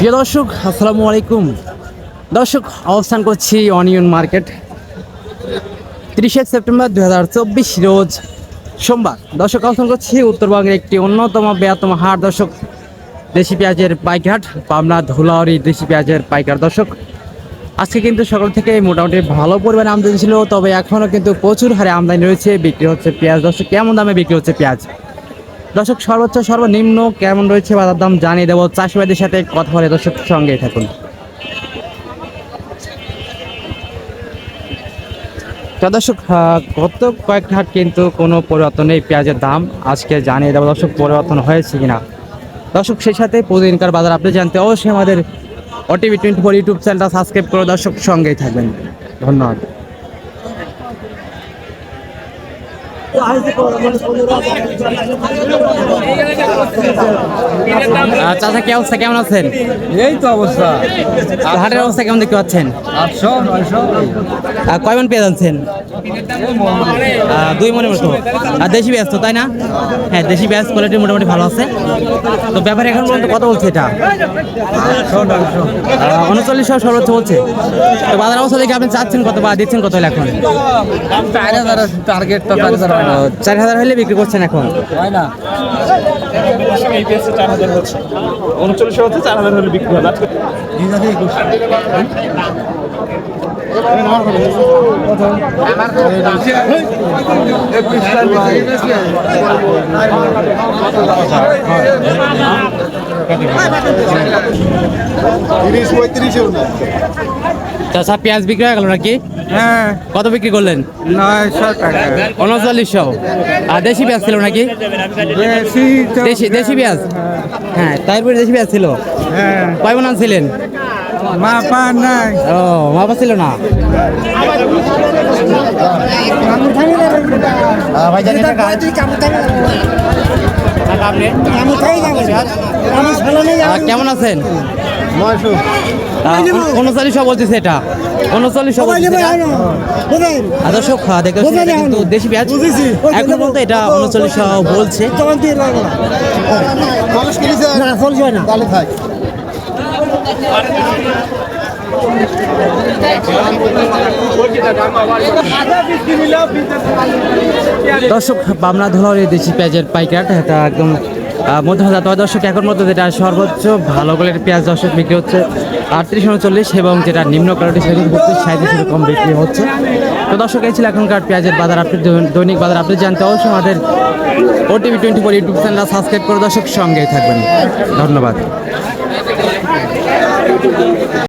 প্রিয় দর্শক, আসসালামু আলাইকুম। দর্শক, অবস্থান করছি অনিয়ন মার্কেট। তিরিশে সেপ্টেম্বর দু হাজার চব্বিশ রোজ সোমবার। দর্শক, অবস্থান করছি উত্তরবঙ্গের একটি অন্যতম বৃহত্তম হাট। দর্শক, দেশি পেঁয়াজের পাইকার পাবনা ধুলাউরি দেশি পেঁয়াজের পাইকার। দর্শক, আজকে কিন্তু সকাল থেকে মোটামুটি ভালো পরিমাণে আমদানি ছিল, তবে এখনও কিন্তু প্রচুর হারে আমদানি রয়েছে, বিক্রি হচ্ছে পেঁয়াজ। দর্শক, কেমন দামে বিক্রি হচ্ছে পেঁয়াজ? দর্শক, সর্বোচ্চ, সর্বনিম্ন কেমন রয়েছে বাজার দাম জানিয়ে দেবো চাষিবাদের সাথে কথা বলে দর্শক সঙ্গেই থাকুন। তো দর্শক গত কয়েকটা হাট কিন্তু কোনো পরিবর্তন নেই, পেঁয়াজের দাম। আজকে জানিয়ে দেবো দর্শক পরিবর্তন হয়েছে কিনা। দর্শক, সেই সাথে প্রতিদিনকার বাজার আপনি জানতে অবশ্যই আমাদের ওটিভি টোয়েন্টি ফোর ইউটিউব চ্যানেলটা সাবস্ক্রাইব করে দর্শক সঙ্গেই থাকবেন। ধন্যবাদ। আহ, চাচা কি অবস্থা? কেমন আছেন? এই তো অবস্থা। আর হাটের অবস্থা কেমন দেখতে পাচ্ছেন? আটশো নয়শো। আর কয় মন পেয়ে যাচ্ছেন? আহ, দুই মনের মতো। আর দেশি পেঁয়াজ তো তাই না? হ্যাঁ দেশি পেঁয়াজ কোয়ালিটি মোটামুটি ভালো আছে। তো ব্যাপারে এখন পর্যন্ত কত বলছে এটা? উনচল্লিশশো সর্বোচ্চ বলছে। তো বাজার অবস্থা দেখে আপনি চাচ্ছেন কত বা দিচ্ছেন কত এখন? চার হাজার হাজার হয় চার হাজার হলে বিক্রি করছেন এখন? হয় না। উনচল্লিশশো হচ্ছে চার হাজার হলে বিক্রি হবে তিরিশ চাষা পেঁয়াজ বিক্রি হয়ে গেল নাকি? হ্যাঁ। কত বিক্রি করলেন? নয়শো টাকা। উনচল্লিশশো। আর দেশি পেঁয়াজ ছিল নাকি? দেশি দেশি পেঁয়াজ? হ্যাঁ। তারপরে দেশি পেঁয়াজ ছিল? হ্যাঁ। কয় মন আনছিলেন? মাপা নাই। ও মাপা ছিল না? ভাই কেমন আছেন? নয়শো উনচল্লিশশো বলতেছে এটা। উনচল্লিশশো বলতেছে দেখতে কিন্তু দেশি পেঁয়াজ। এখন পর্যন্ত এটা উনচল্লিশশো বলছে। দর্শক বামনা ধলার দেশি পেঁয়াজের পাইকার এটা একদম মধ্যহাজার তবে দর্শক এখন মধ্যে যেটা সর্বোচ্চ ভালো কোয়ালিটির পেঁয়াজ দর্শক বিক্রি হচ্ছে আটত্রিশ উনচল্লিশ এবং যেটা নিম্ন কোয়ালিটি সেগুলো বত্রিশ সাঁত্রিশ কম বিক্রি হচ্ছে। তো দর্শক, এই ছিল এখনকার পেঁয়াজের বাজার আপনি দৈনিক বাজার আপনি জানতে অবশ্যই আমাদের OTV twenty four YouTube channel subscribe করে দর্শক সঙ্গেই থাকবেন। ধন্যবাদ।